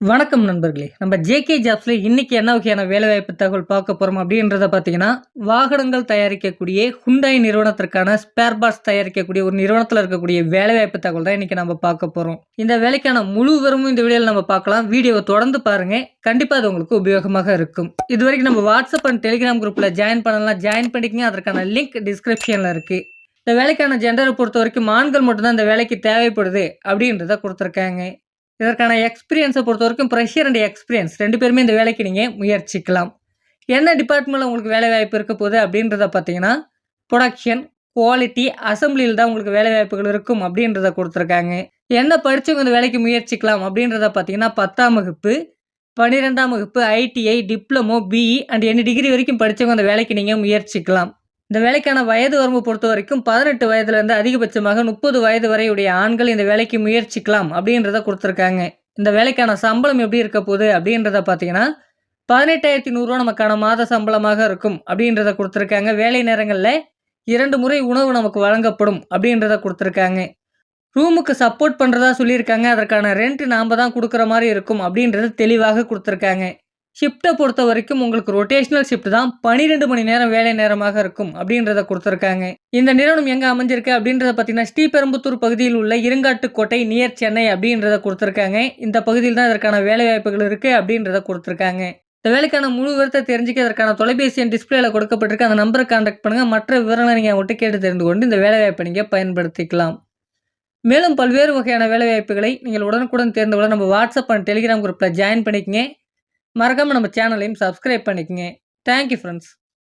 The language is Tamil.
வணக்கம் நண்பர்களே. நம்ம ஜேகே ஜாப்ஸில் இன்றைக்கி என்ன வகையான வேலைவாய்ப்பு தகவல் பார்க்க போகிறோம் அப்படின்றத பார்த்தீங்கன்னா வாகனங்கள் தயாரிக்கக்கூடிய ஹுண்டாய் நிறுவனத்திற்கான ஸ்பேர் பார்ட்ஸ் தயாரிக்கக்கூடிய ஒரு நிறுவனத்தில் இருக்கக்கூடிய வேலைவாய்ப்பு தகவல் தான் இன்றைக்கி நம்ம பார்க்க போகிறோம் இந்த வேலைக்கான முழு விவரமும் இந்த வீடியோவில் நம்ம பார்க்கலாம். வீடியோவை தொடர்ந்து பாருங்கள் கண்டிப்பாக அது உங்களுக்கு உபயோகமாக இருக்கும். இது வரைக்கும் நம்ம வாட்ஸ்அப் அண்ட் டெலிகிராம் குரூப்பில் ஜாயின் பண்ணலாம். ஜாயின் பண்ணிக்கங்க அதற்கான லிங்க் டிஸ்கிரிப்ஷனில் இருக்குது இந்த வேலைக்கான ஜெண்டரை பொறுத்த வரைக்கும் ஆண்கள் மட்டும்தான் இந்த வேலைக்கு தேவைப்படுது அப்படின்றத கொடுத்துருக்காங்க. இதற்கான எக்ஸ்பீரியன்ஸை பொறுத்த வரைக்கும் ப்ரெஷர் அண்ட் எக்ஸ்பீரியன்ஸ் ரெண்டு பேருமே இந்த வேலைக்கு நீங்கள் முயற்சிக்கலாம். என்ன டிபார்ட்மெண்ட்டில் உங்களுக்கு வேலை வாய்ப்பு இருக்க போகுது அப்படின்றத பார்த்தீங்கன்னா ப்ரொடக்ஷன் குவாலிட்டி அசம்பிளியில் தான் உங்களுக்கு வேலை வாய்ப்புகள் இருக்கும் அப்படின்றத கொடுத்துருக்காங்க. என்ன படித்தவங்க இந்த வேலைக்கு முயற்சிக்கலாம் அப்படின்றத பார்த்தீங்கன்னா பத்தாம் வகுப்பு பன்னிரெண்டாம் வகுப்பு ஐடிஐ டிப்ளமோ பிஇ அண்ட் என்ன டிகிரி வரைக்கும் படித்தவங்க அந்த வேலைக்கு நீங்கள் முயற்சிக்கலாம். இந்த வேலைக்கான வயது வரம்பு பொறுத்த வரைக்கும் பதினெட்டு வயதுலேருந்து அதிகபட்சமாக முப்பது வயது வரையுடைய ஆண்கள் இந்த வேலைக்கு முயற்சிக்கலாம் அப்படின்றத கொடுத்துருக்காங்க. இந்த வேலைக்கான சம்பளம் எப்படி இருக்க போகுது அப்படின்றத பார்த்தீங்கன்னா பதினெட்டாயிரத்தி நூறுரூவா நமக்கான மாத சம்பளமாக இருக்கும் அப்படின்றத கொடுத்துருக்காங்க. வேலை நேரங்களில் இரண்டு முறை உணவு நமக்கு வழங்கப்படும் அப்படின்றத கொடுத்துருக்காங்க. ரூமுக்கு சப்போர்ட் பண்ணுறதா சொல்லியிருக்காங்க. அதற்கான ரெண்ட் நாம் தான் கொடுக்குற மாதிரி இருக்கும் அப்படின்றத தெளிவாக கொடுத்துருக்காங்க. ஷிஃப்ட்டை பொறுத்த வரைக்கும் உங்களுக்கு ரொட்டேஷனல் ஷிஃப்ட் தான் பன்னிரெண்டு மணி நேரம் வேலை நேரமாக இருக்கும் அப்படின்றத கொடுத்துருக்காங்க. இந்த நிறுவனம் எங்கே அமைஞ்சிருக்கு அப்படின்றத பார்த்தீங்கன்னா ஸ்ரீபெரும்புத்தூர் பகுதியில் உள்ள இருங்காட்டுக்கோட்டை நியர் சென்னை அப்படின்றத கொடுத்துருக்காங்க. இந்த பகுதியில் தான் இதற்கான வேலை வாய்ப்புகள் இருக்குது அப்படின்றத கொடுத்துருக்காங்க. இந்த வேலைக்கான முழு விவரத்தை தெரிஞ்சுக்க இதற்கான தொலைபேசி எண் டிஸ்பிளேல கொடுக்கப்பட்டிருக்கு. அந்த நம்பரை கான்டாக்ட் பண்ணுங்கள் மற்ற விவரங்களை நீங்கள் ஒட்டு கேட்டு தெரிந்து கொண்டு இந்த வேலை வாய்ப்பை நீங்கள் பயன்படுத்திக்கலாம். மேலும் பல்வேறு வகையான வேலை வாய்ப்புகளை நீங்கள் உடனுக்குடன் தேர்ந்தவுடன் நம்ம வாட்ஸ்அப் அண்ட் டெலிகிராம் குரூப்பில் ஜாயின் பண்ணிக்கங்க. மறக்காமல் நம்ம சேனலையும் சப்ஸ்கிரைப் பண்ணிக்கங்க. Thank you friends